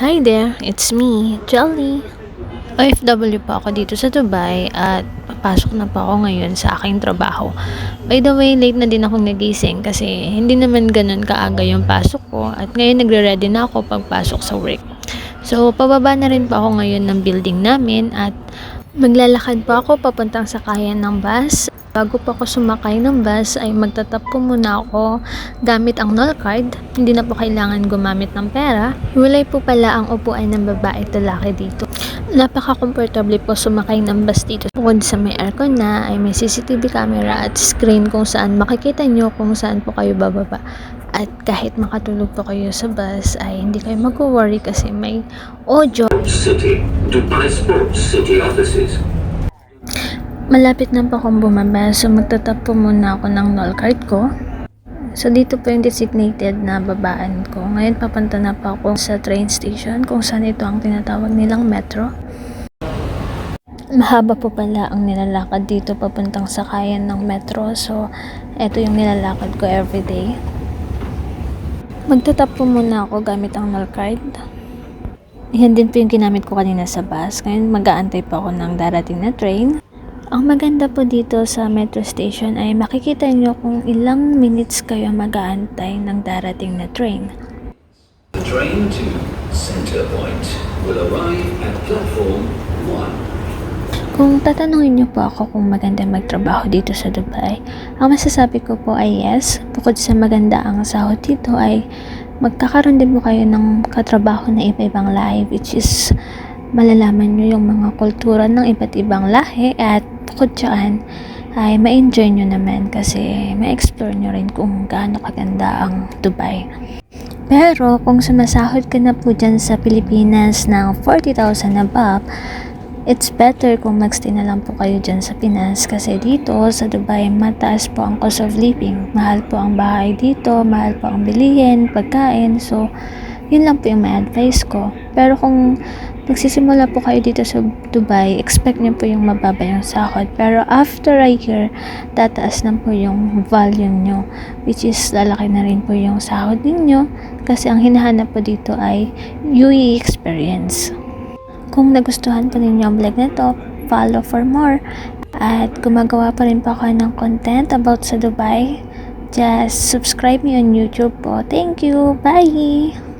Hi there, it's me, Jelly. OFW po ako dito sa Dubai at papasok na po ako ngayon sa aking trabaho. By the way, late na din akong nagising kasi hindi naman ganun kaaga yung pasok ko at ngayon nagre-ready na ako pagpasok sa work. So, pababa na rin po ako ngayon ng building namin at maglalakad po ako papuntang sakayan ng bus. Bago po ako sumakay ng bus ay magtatap po muna ako gamit ang null card. Hindi na po kailangan gumamit ng pera. Walay po pala ang upuan ng babae at lalaki dito. Napaka-comfortable po sumakay ng bus dito. Bukod sa may aircon na ay may CCTV camera at screen kung saan makikita nyo kung saan po kayo bababa. At kahit makatulog po kayo sa bus ay hindi kayo mag-worry kasi may audio City, Dubai Sports City offices. Malapit na po akong bumaba, so magtatap po muna ako ng null card ko. So dito po yung designated na babaan ko. Ngayon papunta na po ako sa train station kung saan ito ang tinatawag nilang metro. Mahaba po pala ang nilalakad dito papuntang sakayan ng metro. So ito yung nilalakad ko everyday. Magtatap po muna ako gamit ang null card. Yan din po yung ginamit ko kanina sa bus. Ngayon mag-aantay pa ako ng darating na train. Ang maganda po dito sa metro station ay makikita nyo kung ilang minutes kayo mag-aantay ng darating na train. The train to Centre Point will arrive at platform 1. Kung tatanungin nyo po ako kung maganda magtrabaho dito sa Dubai, ang masasabi ko po ay yes. Bukod sa maganda ang sahod dito ay magkakaroon din po kayo ng katrabaho na iba-ibang lahi which is malalaman nyo yung mga kultura ng iba't ibang lahi at bukod ay ma-enjoy nyo naman kasi ma-explore nyo rin kung gaano kaganda ang Dubai. Pero kung sumasahod ka na po dyan sa Pilipinas ng 40,000 above, it's better kung magstay na lang po kayo dyan sa Pinas kasi dito sa Dubai mataas po ang cost of living. Mahal po ang bahay dito, mahal po ang bilihin, pagkain. So, yun lang po yung may advice ko. Pero kung nagsisimula po kayo dito sa Dubai, expect nyo po yung mababa yung sahod. Pero after a year, tataas na po yung value nyo. Which is, lalaki na rin po yung sahod ninyo. Kasi ang hinahanap po dito ay UE experience. Kung nagustuhan po ninyo ang vlog na to, follow for more. At gumagawa pa rin po ako ng content about sa Dubai. Just subscribe me on YouTube po. Thank you. Bye!